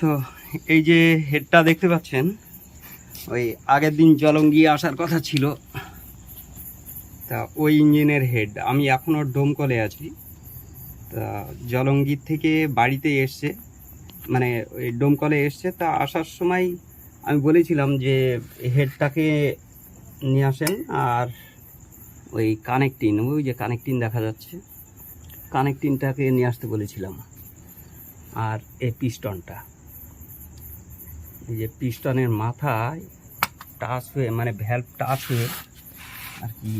তো এই যে হেডটা দেখতে পাচ্ছেন, ওই আগের দিন জলঙ্গি আসার কথা ছিল। তা ওই ইঞ্জিনের হেড আমি এখনও ডোমকলে আছি। তা জলঙ্গির থেকে বাড়িতে এসছে মানে ওই ডোমকলে এসছে। তা আসার সময় আমি বলেছিলাম যে হেডটাকে নিয়ে আসেন আর ওই কানেকটিন ওই যে কানেকটিন দেখা যাচ্ছে। কানেকটিনটাকে নিয়ে আসতে বলেছিলাম। আর এই পিস্টনটা এই যে পিস্টনের মাথায় টাচ হয়ে মানে ভ্যালভ টাচ হয়ে আর কি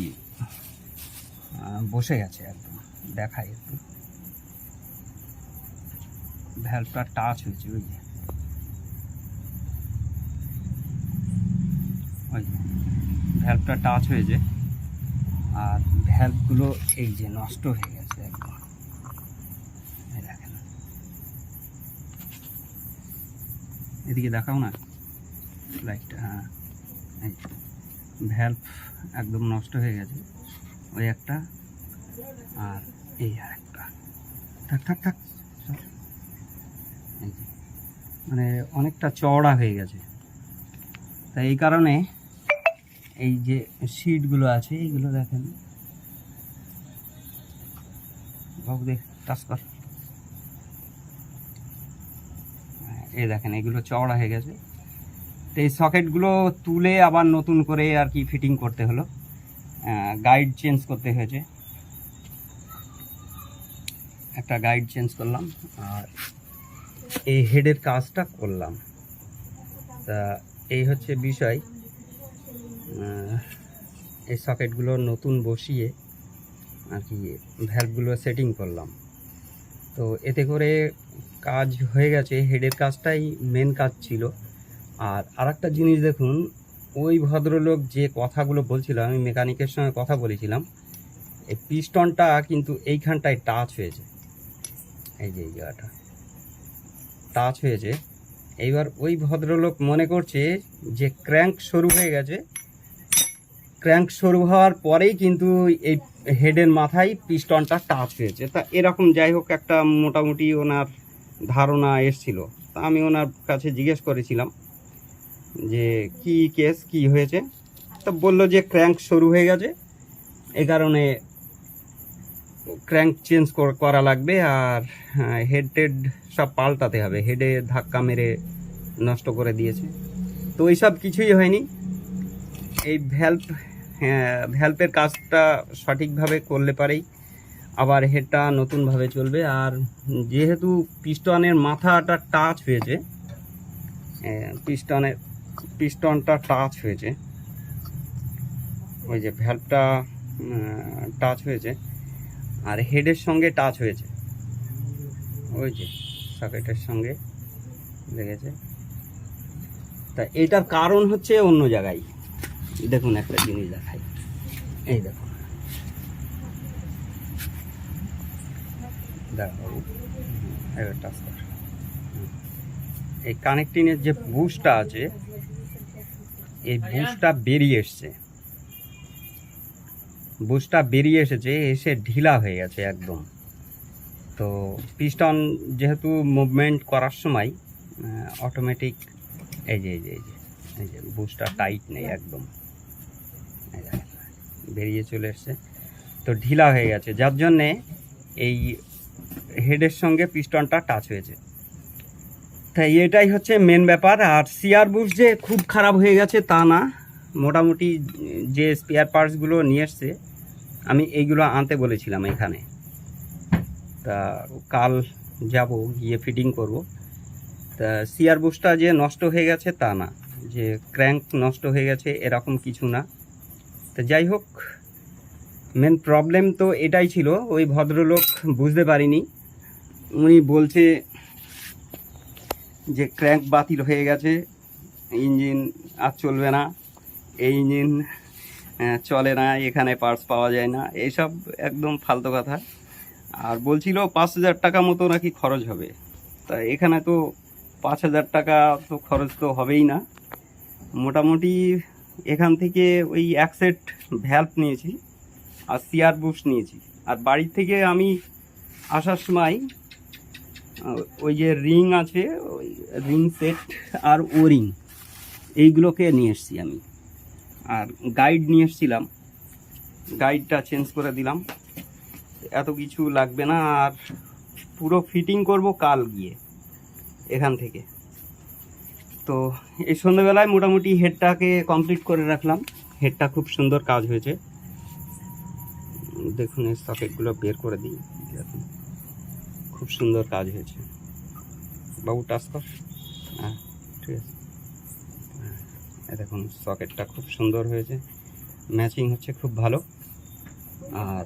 বসে গেছে একদম, দেখায় একটু। ভ্যালভটা টাচ হয়েছে, ওই যে। ওই ভ্যালভটা টাচ হয়েছে। আর ভ্যালভগুলো এই যে নষ্ট হয়ে গেছে একদম এই দেখেন এদিকে দেখাও না? লাইটটা হ্যাঁ। এই ভ্যালভ একদম নষ্ট হয়ে গেছে। ওই একটা আর এই আর একটা থাক থাক। থাক মানে অনেকটা চওড়া হয়ে গেছে। তাই এই কারণে এই যে সিটগুলো আছে, এইগুলো দেখেন। দেখ কর হ্যাঁ, এই দেখেন, এগুলো চওড়া হয়ে গেছে। তো এই সকেটগুলো তুলে আবার নতুন করে আর কি ফিটিং করতে হলো। গাইড চেঞ্জ করতে হয়েছে। একটা গাইড চেঞ্জ করলাম আর এই হেডের কাজটা করলাম। তা এই হচ্ছে বিষয়। এই সকেটগুলো নতুন বসিয়ে আর কি ভ্যালভগুলো সেটিং করলাম। তো এতে করে কাজ হয়ে গেছে হেডের কাজটাই মেন কাজ ছিল। আর আরেকটা জিনিস দেখুন, ওই ভদ্রলোক যে কথাগুলো বলছিল, আমি মেকানিকের সঙ্গে কথা বলেছিলাম, এই পিস্টনটা কিন্তু এইখানটায় টাচ হয়েছে। এই যে জায়গাটা টাচ হয়েছে। এইবার ওই ভদ্রলোক মনে করছে যে ক্র্যাঙ্ক সরু হয়ে গেছে। ক্র্যাঙ্ক সরু হওয়ার পরেই কিন্তু এই হেডের মাথায় পিস্টনটা টাচ হয়েছে। তা এরকম যাই হোক একটা মোটামুটি ওনার ধারণা এসছিল। তা আমি ওনার কাছে জিজ্ঞেস করেছিলাম যে, কি কেস কি হয়েছে? তা বলল যে ক্র্যাঙ্ক শুরু হয়ে গেছে। এই কারণে ক্র্যাঙ্ক চেঞ্জ করা লাগবে আর হেড টেড সব পাল্টাতে হবে। হেডে ধাক্কা মেরে নষ্ট করে দিয়েছে। তো এইসব কিছুই হয়নি। এই ভ্যালভ ভ্যালভের কাজটা সঠিকভাবে করলে পারেই। আবার হেডটা নতুনভাবে চলবে। আর যেহেতু পিস্টনের মাথাটা টাচ হয়েছে পিস্টনের পিস্টনটা টাচ হয়েছে, ওই যে ভ্যালভটা টাচ হয়েছে, আর হেডের সঙ্গে টাচ হয়েছে। ওই যে সকেটের সঙ্গে লেগেছে। তা এটার কারণ হচ্ছে অন্য জায়গায়। দেখুন একটা জিনিস দেখাই। এই দেখুন। দেখো এই কানেক্টিংয়ের যে বুশটা আছে, এই বুশটা বেরিয়ে এসছে। বুশটা বেরিয়ে এসেছে, এসে ঢিলা হয়ে গেছে একদম। তো পিস্টন যেহেতু মুভমেন্ট করার সময় অটোমেটিক এই যে এই যে এই যে বুশটা টাইট নেই একদম। বেরিয়ে চলে এসছে। তো ঢিলা হয়ে গেছে। যার জন্যে এই হেডের সঙ্গে পিস্টনটা টাচ হয়েছে। তাই এটাই হচ্ছে মেন ব্যাপার। আর সিআর বুশ যে খুব খারাপ হয়ে গেছে তা না। মোটামুটি যে স্পেয়ার পার্টসগুলো নিয়ে এসছে, আমি এইগুলো আনতে বলেছিলাম এখানে। তা কাল যাব, গিয়ে ফিটিং করব। তা সিআর বুশটা যে নষ্ট হয়ে গেছে তা না। যে ক্র্যাঙ্ক নষ্ট হয়ে গেছে, এরকম কিছু না। তা যাই হোক মেন প্রবলেম তো এটাই ছিল, ওই ভদ্রলোক বুঝতে পারিনি। উনি বলছে যে ক্র্যাঙ্ক বাতিল হয়ে গেছে ইঞ্জিন আর চলবে না, এই ইঞ্জিন চলে না, এখানে পার্টস পাওয়া যায় না, এইসব একদম ফালতু কথা। আর বলছিল পাঁচ হাজার টাকা মতো নাকি খরচ হবে। তা এখানে তো পাঁচ হাজার টাকা তো খরচ তো হবেই না। মোটামুটি এখান থেকে ওই এক সেট ভ্যালভ নিয়েছি আর সিয়ার বুশ নিয়েছি। আর বাড়ি থেকে আমি আসার সময় ওই যে রিং আছে, ওই রিং সেট আর ও রিং এইগুলোকে নিয়ে এসছি আমি। আর গাইড নিয়ে এসছিলাম। গাইডটা চেঞ্জ করে দিলাম। এত কিছু লাগবে না আর পুরো ফিটিং করব কাল গিয়ে, এখান থেকে। তো এই সন্ধ্যেবেলায় মোটামুটি হেডটাকে কমপ্লিট করে রাখলাম। হেডটা খুব সুন্দর কাজ হয়েছে। দেখুন এই সকেটগুলো বের করে দিই। দেখুন খুব সুন্দর কাজ হয়েছে। বাবু টাচ কর। হ্যাঁ ঠিক আছে। হ্যাঁ, দেখুন সকেটটা খুব সুন্দর হয়েছে। ম্যাচিং হচ্ছে খুব ভালো। আর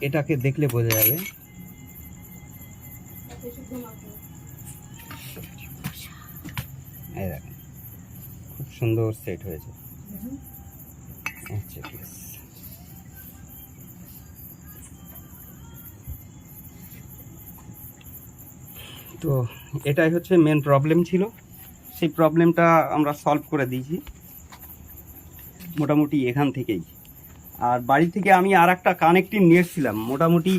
এটাকে দেখলে বোঝা যাবে। এই দেখুন, খুব সুন্দর সেট হয়েছে। আচ্ছা ঠিক আছে। তো এটাই হচ্ছে মেন প্রবলেম ছিল। সেই প্রবলেমটা আমরা সলভ করে দিয়েছি, মোটামুটি এখান থেকেই। আর বাড়ি থেকে আমি আর একটা কানেক্টিং নিয়ে এসেছিলাম মোটামুটি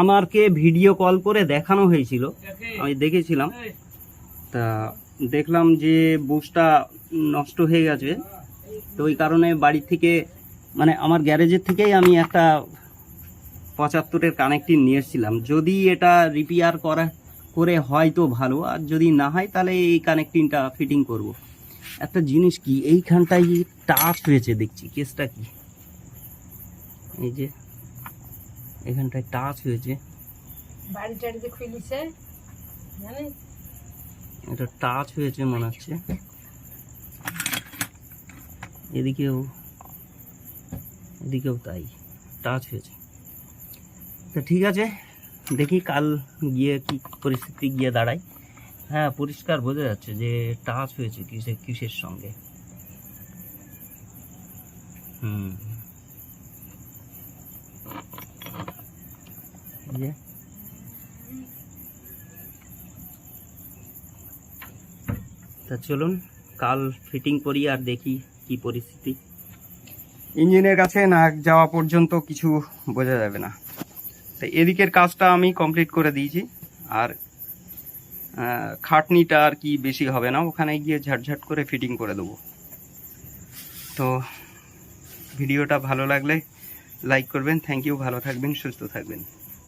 আমাকে ভিডিও কল করে দেখানো হয়েছিল। আমি দেখেছিলাম। তা দেখলাম যে বুসটা নষ্ট হয়ে গেছে। তো ওই কারণে বাড়ি থেকে মানে আমার গ্যারেজের থেকেই আমি একটা পঁচাত্তরের কানেক্টিং নিয়ে এসেছিলাম। যদি এটা রিপেয়ার করা, করে হয় তো ভালো, আর যদি না হয় তাহলে এই কানেক্টিংটা ফিটিং করব। একটা জিনিস কি, এইখানটায় টাচ হয়েছে, দেখছি, কেসটা কি? এই যে এখানটায় টাচ হয়েছে। জানিস এটা টাচ হয়েছে মনে হচ্ছে। এদিকেও এদিকেও তাই টাচ হয়েছে। তো ঠিক আছে, দেখি কাল গিয়ে কি পরিস্থিতি গিয়ে দাঁড়ায়। হ্যাঁ পরিষ্কার বোঝা যাচ্ছে যে টাচ হয়েছে কিসের কিসের সঙ্গে। হুম। এই তা চলুন, কাল ফিটিং করি আর দেখি কি পরিস্থিতি। ইঞ্জিনের কাছে না যাওয়া পর্যন্ত কিছু বোঝা যাবে না। তো এদিকের কাজটা আমি কমপ্লিট করে দিয়েছি। আর খাটনিটা আর কি বেশি হবে না, ওখানে গিয়ে ঝাটঝাট করে ফিটিং করে দেবো। তো, ভিডিওটা ভালো লাগলে লাইক করবেন থ্যাংক ইউ ভালো থাকবেন, সুস্থ থাকবেন।